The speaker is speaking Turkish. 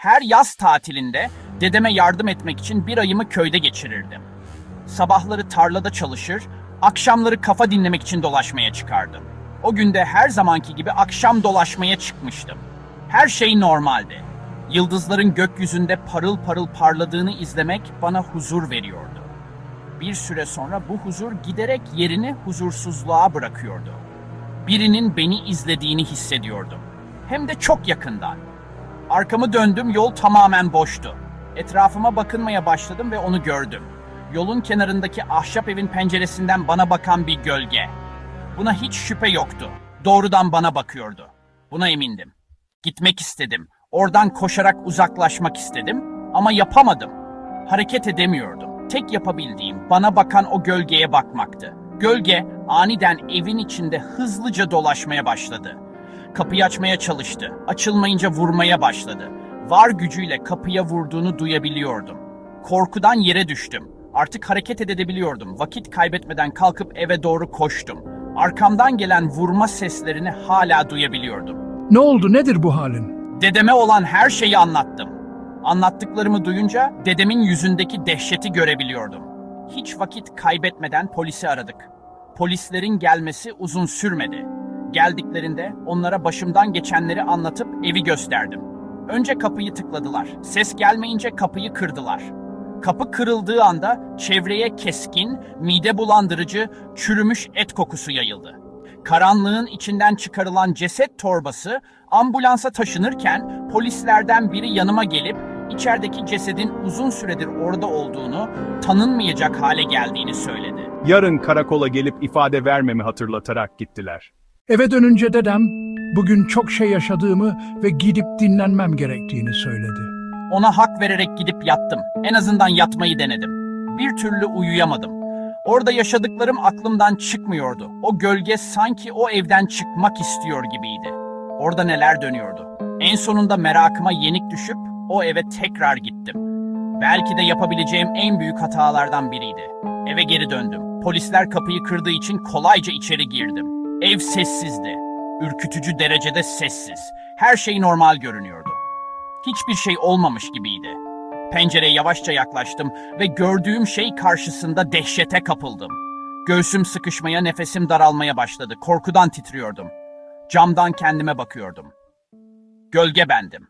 Her yaz tatilinde dedeme yardım etmek için bir ayımı köyde geçirirdim. Sabahları tarlada çalışır, akşamları kafa dinlemek için dolaşmaya çıkardım. O günde her zamanki gibi akşam dolaşmaya çıkmıştım. Her şey normaldi. Yıldızların gökyüzünde parıl parıl parladığını izlemek bana huzur veriyordu. Bir süre sonra bu huzur giderek yerini huzursuzluğa bırakıyordu. Birinin beni izlediğini hissediyordum. Hem de çok yakından. Arkamı döndüm, yol tamamen boştu. Etrafıma bakınmaya başladım ve onu gördüm. Yolun kenarındaki ahşap evin penceresinden bana bakan bir gölge. Buna hiç şüphe yoktu. Doğrudan bana bakıyordu. Buna emindim. Gitmek istedim. Oradan koşarak uzaklaşmak istedim ama yapamadım. Hareket edemiyordum. Tek yapabildiğim bana bakan o gölgeye bakmaktı. Gölge aniden evin içinde hızlıca dolaşmaya başladı. Kapıyı açmaya çalıştı. Açılmayınca vurmaya başladı. Var gücüyle kapıya vurduğunu duyabiliyordum. Korkudan yere düştüm. Artık hareket edebiliyordum. Vakit kaybetmeden kalkıp eve doğru koştum. Arkamdan gelen vurma seslerini hala duyabiliyordum. Ne oldu nedir bu halin? Dedeme olan her şeyi anlattım. Anlattıklarımı duyunca dedemin yüzündeki dehşeti görebiliyordum. Hiç vakit kaybetmeden polisi aradık. Polislerin gelmesi uzun sürmedi. Geldiklerinde onlara başımdan geçenleri anlatıp evi gösterdim. Önce kapıyı tıkladılar. Ses gelmeyince kapıyı kırdılar. Kapı kırıldığı anda çevreye keskin, mide bulandırıcı, çürümüş et kokusu yayıldı. Karanlığın içinden çıkarılan ceset torbası ambulansa taşınırken polislerden biri yanıma gelip içerideki cesedin uzun süredir orada olduğunu, tanınmayacak hale geldiğini söyledi. Yarın karakola gelip ifade vermemi hatırlatarak gittiler. Eve dönünce dedem bugün çok şey yaşadığımı ve gidip dinlenmem gerektiğini söyledi. Ona hak vererek gidip yattım. En azından yatmayı denedim. Bir türlü uyuyamadım. Orada yaşadıklarım aklımdan çıkmıyordu. O gölge sanki o evden çıkmak istiyor gibiydi. Orada neler dönüyordu. En sonunda merakıma yenik düşüp o eve tekrar gittim. Belki de yapabileceğim en büyük hatalardan biriydi. Eve geri döndüm. Polisler kapıyı kırdığı için kolayca içeri girdim. Ev sessizdi. Ürkütücü derecede sessiz. Her şey normal görünüyordu. Hiçbir şey olmamış gibiydi. Pencereye yavaşça yaklaştım ve gördüğüm şey karşısında dehşete kapıldım. Göğsüm sıkışmaya, nefesim daralmaya başladı. Korkudan titriyordum. Camdan kendime bakıyordum. Gölge bendim.